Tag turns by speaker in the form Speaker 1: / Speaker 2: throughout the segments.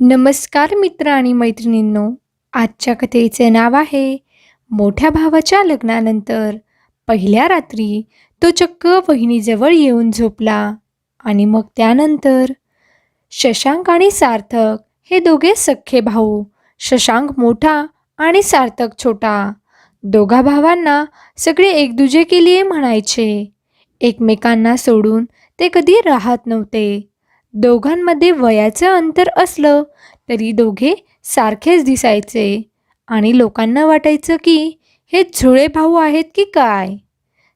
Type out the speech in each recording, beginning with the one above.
Speaker 1: नमस्कार मित्र आणि मैत्रिणींनो आजच्या कथेचे नाव आहे मोठ्या भावाच्या लग्नानंतर पहिल्या रात्री तो चक्क वहिनीजवळ येऊन झोपला आणि मग त्यानंतर शशांक आणि सार्थक हे दोघे सख्खे भाऊ शशांक मोठा आणि सार्थक छोटा. दोघा भावांना सगळे एकदुजे केली म्हणायचे. एकमेकांना सोडून ते कधी राहत नव्हते. दोघांमध्ये वयाचं अंतर असलं तरी दोघे सारखेच दिसायचे आणि लोकांना वाटायचं की हे झुळे भाऊ आहेत की काय?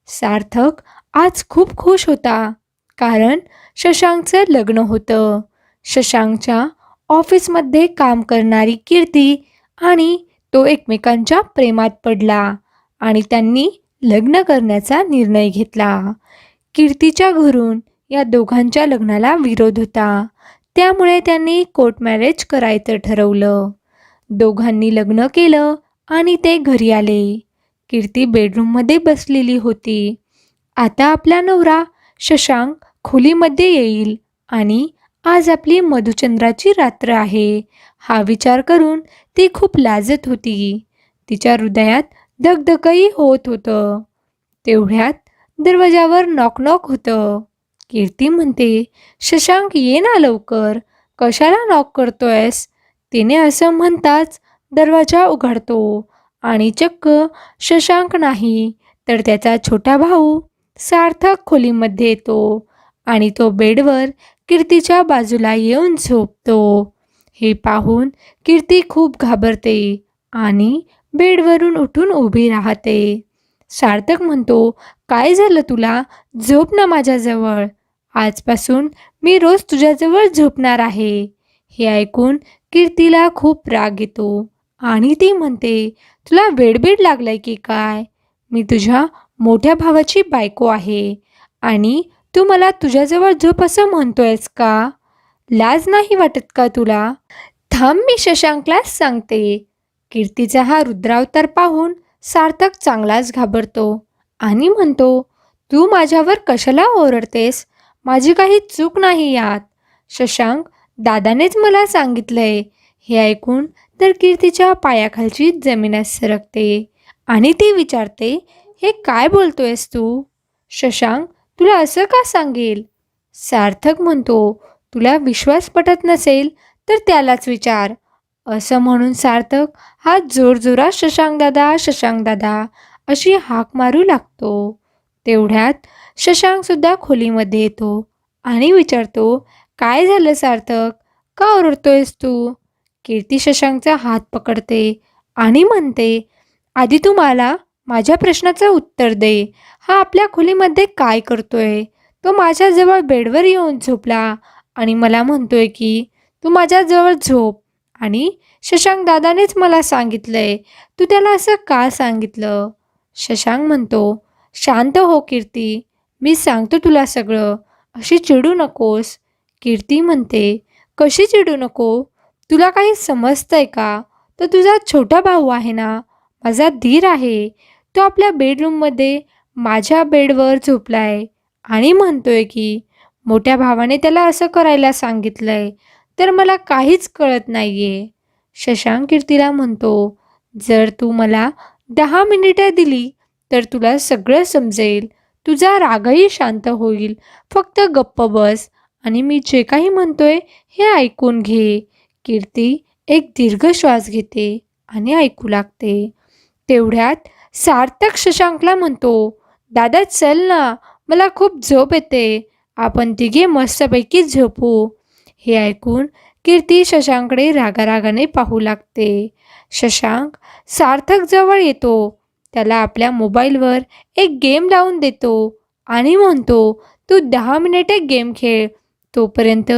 Speaker 1: सार्थक आज खूप खुश होता कारण शशांकचं लग्न होतं. शशांकच्या ऑफिसमध्ये काम करणारी कीर्ती आणि तो एकमेकांच्या प्रेमात पडला आणि त्यांनी लग्न करण्याचा निर्णय घेतला. कीर्तीच्या घरून या दोघांच्या लग्नाला विरोध होता. त्यामुळे त्यांनी कोर्ट मॅरेज करायचं ठरवलं. दोघांनी लग्न केलं आणि ते घरी आले. कीर्ती बेडरूममध्ये बसलेली होती. आता आपला नवरा शशांक खोलीमध्ये येईल आणि आज आपली मधुचंद्राची रात्र आहे. हा विचार करून ती खूप लाजत होती. तिच्या हृदयात धगधगही होत होतं. तेवढ्यात दरवाजावर नॉक नॉक होतं. कीर्ती म्हणते शशांक ये ना लवकर. कशाला नॉक करतोयस? तिने असं म्हणताच दरवाजा उघडतो आणि चक्क शशांक नाही तर त्याचा छोटा भाऊ सार्थक खोलीमध्ये येतो आणि तो बेडवर कीर्तीच्या बाजूला येऊन झोपतो. हे पाहून कीर्ती खूप घाबरते आणि बेडवरून उठून उभी राहते. सार्थक म्हणतो काय झालं तुला? झोप ना माझ्याजवळ. आजपासून मी रोज तुझ्याजवळ झोपणार आहे. हे ऐकून कीर्तीला खूप राग येतो आणि ती म्हणते तुला वेडबीड लागलाय की काय? मी तुझ्या मोठ्या भावाची बायको आहे आणि तू मला तुझ्याजवळ झोप असं म्हणतोयस का? लाज नाही वाटत का तुला? थांब मी शशांकला सांगते. कीर्तीचा हा रुद्रावतार पाहून सार्थक चांगलाच घाबरतो आणि म्हणतो तू माझ्यावर कशाला ओरडतेस? माझी काही चूक नाही यात. शशांक दादानेच मला सांगितलंय. हे ऐकून तर कीर्तीच्या पायाखालची जमीनच सरकते आणि ती विचारते हे काय बोलतोयस तू? शशांक तुला असं का सांगेल? सार्थक म्हणतो तुला विश्वास पटत नसेल तर त्यालाच विचार. असं म्हणून सार्थक हा जोरजोरात शशांक दादा शशांक दादा अशी हाक मारू लागतो. तेवढ्यात शशांकसुद्धा खोलीमध्ये येतो आणि विचारतो काय झालं सार्थक? का ओरडतोयस तू? कीर्ती शशांकचा हात पकडते आणि म्हणते आधी तू मला माझ्या प्रश्नाचं उत्तर दे. हा आपल्या खोलीमध्ये काय करतोय? तो माझ्याजवळ बेडवर येऊन झोपला आणि मला म्हणतोय की तू माझ्याजवळ झोप. आणि शशांक दादानेच मला सांगितलंय. तू त्याला असं का सांगितलं? शशांक म्हणतो शांत हो कीर्ती. मी सांगतो तुला सगळं. अशी चिडू नकोस. कीर्ती म्हणते कशी चिडू नको? तुला काही समजतंय का? तर तुझा छोटा भाऊ आहे ना? माझा धीर आहे. तो आपल्या बेडरूममध्ये माझ्या बेडवर झोपलाय आणि म्हणतोय की मोठ्या भावाने त्याला असं करायला सांगितलंय तर मला काहीच कळत नाहीये. शशांक कीर्तीला म्हणतो जर तू मला दहा मिनिटं दिली तर तुला सगळं समजेल. तुझा रागही शांत होईल. फक्त गप्प बस आणि मी जे काही म्हणतोय हे ऐकून घे. कीर्ती एक दीर्घ श्वास घेते आणि ऐकू लागते. तेवढ्यात सार्थक शशांकला म्हणतो दादा चल ना मला खूप झोप येते. आपण तिघे मस्तपैकी झोपू. हे ऐकून कीर्ती शशांकडे रागारागाने पाहू लागते. शशांक सार्थक जवळ येतो. त्याला आपल्या मोबाईलवर एक गेम लावून देतो आणि म्हणतो तू दहा मिनिटे गेम खेळ. तोपर्यंत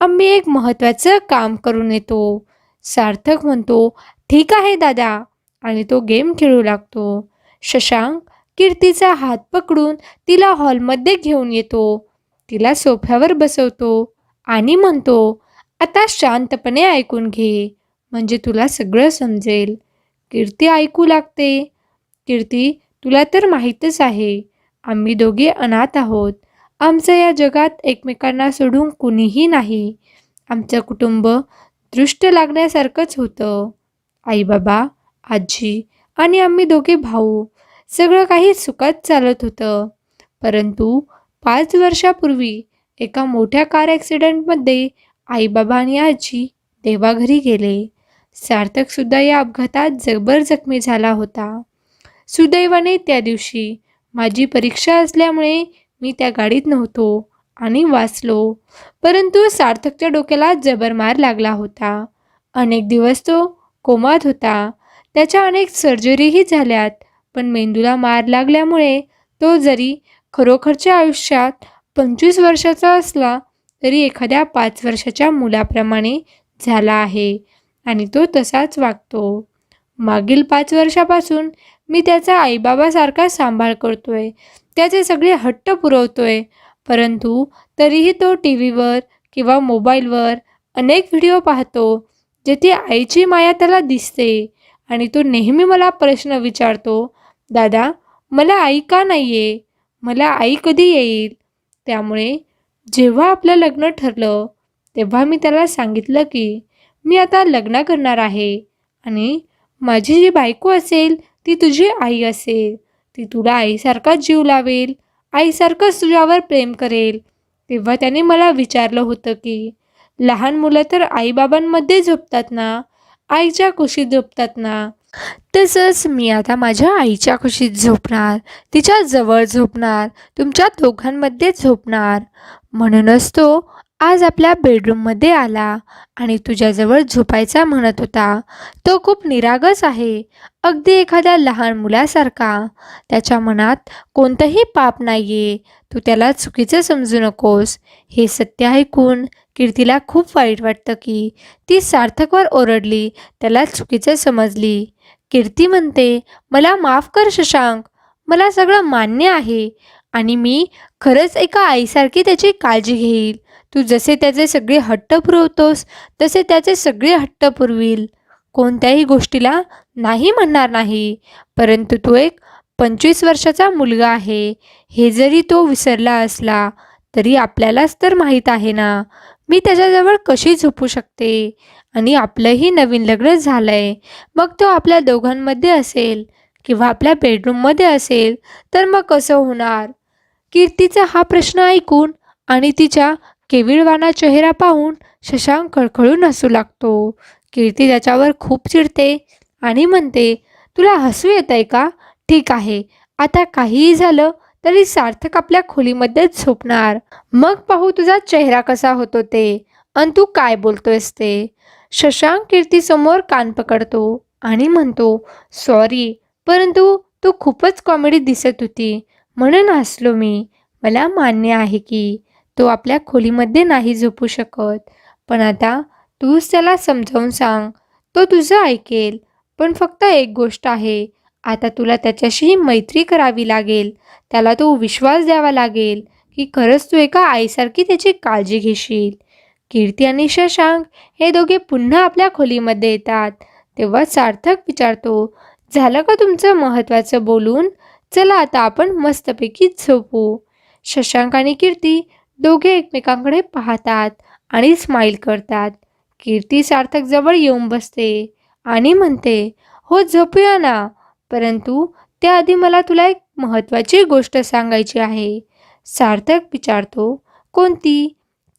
Speaker 1: आम्ही एक महत्त्वाचं काम करून येतो. सार्थक म्हणतो ठीक आहे दादा. आणि तो गेम खेळू लागतो. शशांक कीर्तीचा हात पकडून तिला हॉलमध्ये घेऊन येतो. तिला सोफ्यावर बसवतो आणि म्हणतो आता शांतपणे ऐकून घे. म्हणजे तुला सगळं समजेल. कीर्ती ऐकू लागते. कीर्ती तुला तर माहीतच आहे. आम्ही दोघे अनाथ आहोत. आमचं या जगात एकमेकांना सोडून कुणीही नाही. आमचं कुटुंब दृष्ट लागण्यासारखंच होतं. आई बाबा आजी आणि आम्ही दोघे भाऊ सगळं काही सुखात चालत होतं. परंतु पाच वर्षापूर्वी एका मोठ्या कार ॲक्सिडेंटमध्ये आई बाबा आणि आजी देवाघरी गेले. सार्थकसुद्धा या अपघातात जबर जखमी झाला होता. सुदैवाने त्या दिवशी. माझी परीक्षा असल्यामुळे मी त्या गाडीत नव्हतो आणि वाचलो. परंतु सार्थकच्या डोक्याला जबर मार लागला होता. अनेक दिवस तो कोमात होता. त्याच्या अनेक सर्जरीही झाल्यात पण मेंदूला मार लागल्यामुळे तो जरी खरोखरच्या आयुष्यात पंचवीस वर्षाचा असला तरी एखाद्या पाच वर्षाच्या मुलाप्रमाणे झाला आहे आणि तो तसाच वागतो. मागील पाच वर्षापासून मी त्याचा आईबाबासारखा सांभाळ करतोय. त्याचे सगळे हट्ट पुरवतोय. परंतु तरीही तो टी व्हीवर किंवा मोबाईलवर अनेक व्हिडिओ पाहतो जेथे आईची माया त्याला दिसते आणि तो नेहमी मला प्रश्न विचारतो दादा मला आई का नाही आहे मला आई कधी येईल? त्यामुळे जेव्हा आपलं लग्न ठरलं तेव्हा मी त्याला सांगितलं की मी आता लग्न करणार आहे आणि माझी जी बायको असेल ती तुझी आई असेल. ती तुला आईसारखाच जीव लावेल आईसारखंच तुझ्यावर प्रेम करेल. तेव्हा त्याने मला विचारलं होतं की लहान मुलं तर आईबाबांमध्ये झोपतात ना? आईच्या कुशीत झोपतात ना? तसंच मी आता माझ्या आईच्या कुशीत झोपणार तिच्या जवळ झोपणार तुमच्या दोघांमध्ये झोपणार. म्हणूनच तो आज आपल्या बेडरूममध्ये आला आणि तुझ्याजवळ झोपायचा म्हणत होता. तो खूप निरागस आहे. अगदी एखाद्या लहान मुलासारखा. त्याच्या मनात कोणतंही पाप नाही आहे तू त्याला चुकीचं समजू नकोस. हे सत्य ऐकून कीर्तीला खूप वाईट वाटतं की ती सार्थकवर ओरडली त्याला चुकीचं समजली. कीर्ती म्हणते मला माफ कर शशांक. मला सगळं मान्य आहे आणि मी खरंच एका आईसारखी त्याची काळजी घेईल. तू जसे त्याचे सगळे हट्ट पुरवतोस तसे त्याचे सगळे हट्ट पुरवील. कोणत्याही गोष्टीला नाही म्हणणार नाही. परंतु तो एक पंचवीस वर्षाचा मुलगा आहे. हे जरी तो विसरला असला तरी आपल्यालाच तर माहीत आहे ना मी त्याच्याजवळ कशी झोपू शकते? आणि आपलंही नवीन लग्न झालं आहे मग तो आपल्या दोघांमध्ये असेल किंवा आपल्या बेडरूममध्ये असेल तर मग कसं होणार? कीर्तीचा हा प्रश्न ऐकून आणि तिच्या केविळवाना चेहरा पाहून शशांक खळखळून हसू लागतो. कीर्ती त्याच्यावर खूप चिडते आणि म्हणते तुला हसू येत आहे का? ठीक आहे. आता काहीही झालं तरी सार्थक आपल्या खोलीमध्येच झोपणार. मग पाहू तुझा चेहरा कसा होतो ते. आणि तू काय बोलतोयस ते? शशांक कीर्तीसमोर कान पकडतो आणि म्हणतो सॉरी परंतु तू खूपच कॉमेडी दिसत होती. म्हणून हसलो मी. मला मान्य आहे की तो आपल्या खोलीमध्ये नाही झोपू शकत. पण आता तूच त्याला समजावून सांग. तो तुझं ऐकेल. पण फक्त एक गोष्ट आहे. आता तुला त्याच्याशी मैत्री करावी लागेल. त्याला तो विश्वास द्यावा लागेल की खरंच तू एका आईसारखी त्याची काळजी घेशील. कीर्ती आणि शशांक हे दोघे पुन्हा आपल्या खोलीमध्ये येतात. तेव्हा सार्थक विचारतो झालं का तुमचं महत्त्वाचं बोलून? चला आता आपण मस्तपैकी झोपू. शशांक आणि कीर्ती दोघे एकमेकांकडे पाहतात आणि स्माईल करतात. कीर्ती सार्थक जवळ येऊन बसते आणि म्हणते हो झोपूया ना. परंतु त्याआधी मला तुला एक महत्त्वाची गोष्ट सांगायची आहे. सार्थक विचारतो कोणती?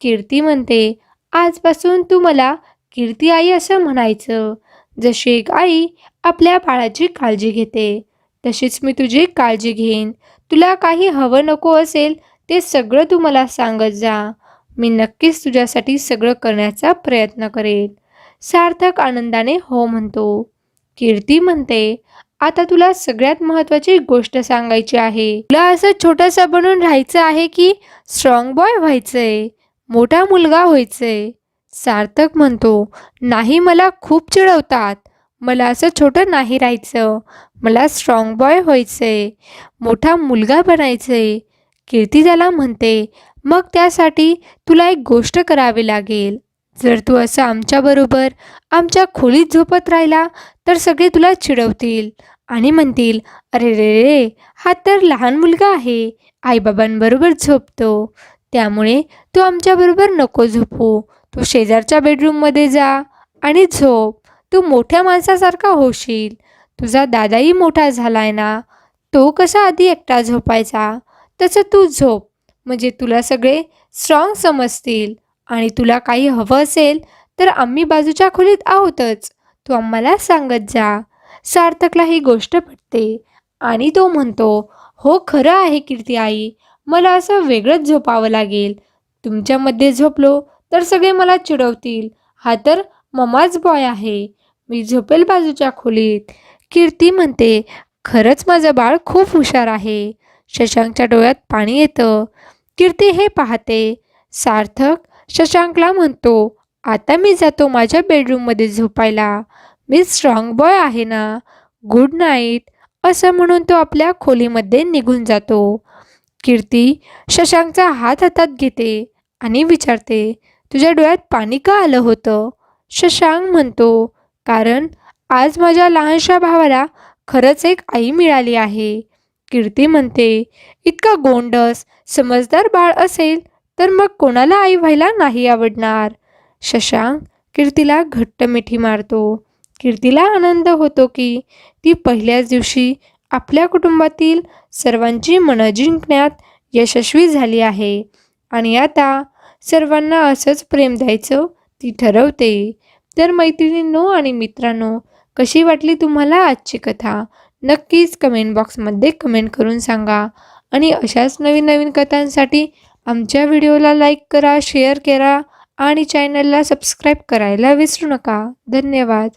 Speaker 1: कीर्ती म्हणते आजपासून तू मला कीर्ती आई असं म्हणायचं. जशी एक आई आपल्या बाळाची काळजी घेते तशीच मी तुझी काळजी घेईन. तुला काही हवं नको असेल ते सगळं तू मला सांगत जा. मी नक्कीच तुझ्यासाठी सगळं करण्याचा प्रयत्न करेन सार्थक आनंदाने हो म्हणतो. कीर्ती म्हणते आता तुला सगळ्यात महत्त्वाची गोष्ट सांगायची आहे. तुला असं छोटंसं बनून राहायचं आहे की स्ट्रॉंग बॉय व्हायचंय मोठा मुलगा व्हायचंय? सार्थक म्हणतो नाही मला खूप चिडवतात. मला असं छोटं नाही राहायचं. मला स्ट्रॉंग बॉय व्हायचंय. मोठा मुलगा बनायचंय. कीर्ती त्याला म्हणते मग त्यासाठी तुला एक गोष्ट करावी लागेल. जर तू असं आमच्याबरोबर आमच्या खोलीत झोपत राहिला तर सगळे तुला चिडवतील आणि म्हणतील अरे रे रे हा तर लहान मुलगा आहे. आईबाबांबरोबर झोपतो. त्यामुळे तू आमच्याबरोबर नको झोपू. तू शेजारच्या बेडरूममध्ये जा आणि झोप. तू मोठ्या माणसासारखा होशील. तुझा दादाही मोठा झालाय ना. तो कसा आधी एकटा झोपायचा? तसं तू झोप. म्हणजे तुला सगळे स्ट्रॉंग समजतील आणि तुला काही हवं असेल तर आम्ही बाजूच्या खोलीत आहोतच. तू आम्हाला सांगत जा. सार्थकला ही गोष्ट पटते आणि तो म्हणतो हो खरं आहे कीर्ती आई. मला असं वेगळंच झोपावं लागेल. तुमच्यामध्ये झोपलो तर सगळे मला चिडवतील. हा तर ममाच बॉय आहे. मी झोपेल बाजूच्या खोलीत. कीर्ती म्हणते खरंच माझं बाळ खूप हुशार आहे. शशांकच्या डोळ्यात पाणी येतं. कीर्ती हे पाहते. सार्थक शशांकला म्हणतो आता मी जातो माझ्या बेडरूममध्ये झोपायला. मी स्ट्रॉंग बॉय आहे ना? गुड नाईट असं म्हणून तो आपल्या खोलीमध्ये निघून जातो. कीर्ती शशांकचा हात हातात घेते आणि विचारते तुझ्या डोळ्यात पाणी का आलं होतं? शशांक म्हणतो कारण आज माझ्या लहानशा भावाला खरंच एक आई मिळाली आहे. कीर्ती म्हणते इतका गोंडस समजदार बाळ असेल तर मग कोणाला आई व्हायला नाही आवडणार? शशांक कीर्तीला घट्ट मिठी मारतो. कीर्तीला आनंद होतो की ती पहिल्याच दिवशी आपल्या कुटुंबातील सर्वांची मनं जिंकण्यात यशस्वी झाली आहे आणि आता सर्वांना असंच प्रेम द्यायचं ती ठरवते. तर मैत्रिणींनो आणि मित्रांनो कशी वाटली तुम्हाला आजची कथा? नक्कीच कमेंट बॉक्समध्ये कमेंट करून सांगा. आणि अशाच नवीन नवीन कथांसाठी आमच्या व्हिडिओला लाईक करा शेअर करा आणि चॅनलला सबस्क्राईब करायला विसरू नका. धन्यवाद.